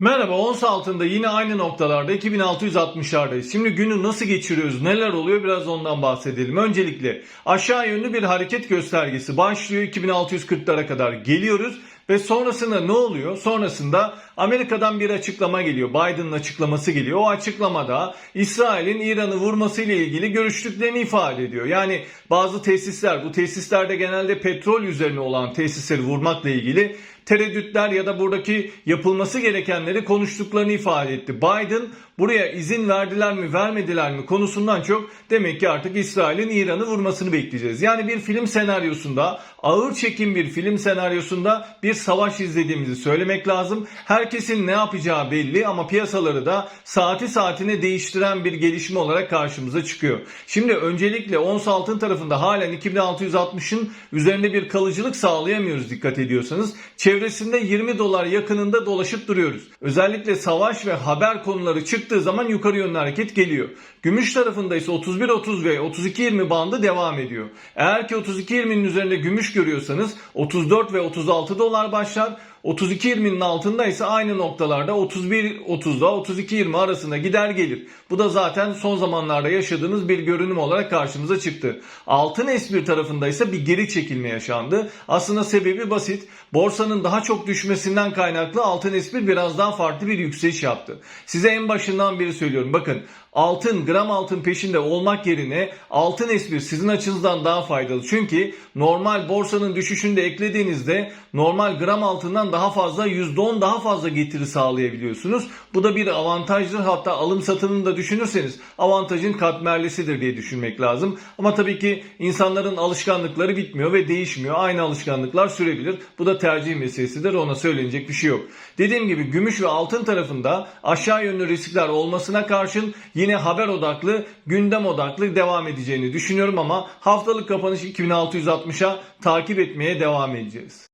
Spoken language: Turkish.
Merhaba ons altında yine aynı noktalarda 2660'lardayız. Şimdi günü nasıl geçiriyoruz neler oluyor biraz ondan bahsedelim. Öncelikle aşağı yönlü bir hareket göstergesi başlıyor 2640'lara kadar geliyoruz. Ve sonrasında ne oluyor? Sonrasında Amerika'dan bir açıklama geliyor. Biden'ın açıklaması geliyor. O açıklamada İsrail'in İran'ı vurmasıyla ilgili görüştüklerini ifade ediyor. Yani bazı tesisler, bu tesislerde genelde petrol üzerine olan tesisleri vurmakla ilgili tereddütler ya da buradaki yapılması gerekenleri konuştuklarını ifade etti. Biden buraya izin verdiler mi vermediler mi konusundan çok demek ki artık İsrail'in İran'ı vurmasını bekleyeceğiz. Yani bir film senaryosunda ağır çekim bir film senaryosunda bir savaş izlediğimizi söylemek lazım. Herkesin ne yapacağı belli ama piyasaları da saati saatine değiştiren bir gelişme olarak karşımıza çıkıyor. Şimdi öncelikle ons altın tarafında halen 2660'ın üzerinde bir kalıcılık sağlayamıyoruz dikkat ediyorsanız. Çevresinde 20 dolar yakınında dolaşıp duruyoruz. Özellikle savaş ve haber konuları çıktığı zaman yukarı yönlü hareket geliyor. Gümüş tarafında ise 31.30 ve 32.20 bandı devam ediyor. Eğer ki 32.20'nin üzerinde gümüş görüyorsanız 34 ve 36 dolar başlar. 32.20'nin altında ise aynı noktalarda 31.30'da 32.20 arasında gider gelir. Bu da zaten son zamanlarda yaşadığımız bir görünüm olarak karşımıza çıktı. Altın S1 tarafında ise bir geri çekilme yaşandı. Aslında sebebi basit. Borsanın daha çok düşmesinden kaynaklı altın S1 biraz daha farklı bir yükseliş yaptı. Size en başından beri söylüyorum. Bakın altın, gram altın peşinde olmak yerine altın S1 sizin açınızdan daha faydalı. Çünkü normal borsanın düşüşünü de eklediğinizde normal gram altından daha fazla %10 daha fazla getiri sağlayabiliyorsunuz. Bu da bir avantajdır. Hatta alım satımını da düşünürseniz avantajın katmerlisidir diye düşünmek lazım. Ama tabii ki insanların alışkanlıkları bitmiyor ve değişmiyor. Aynı alışkanlıklar sürebilir. Bu da tercih meselesidir. Ona söylenecek bir şey yok. Dediğim gibi gümüş ve altın tarafında aşağı yönlü riskler olmasına karşın yine haber odaklı, gündem odaklı devam edeceğini düşünüyorum ama haftalık kapanış 2660'a takip etmeye devam edeceğiz.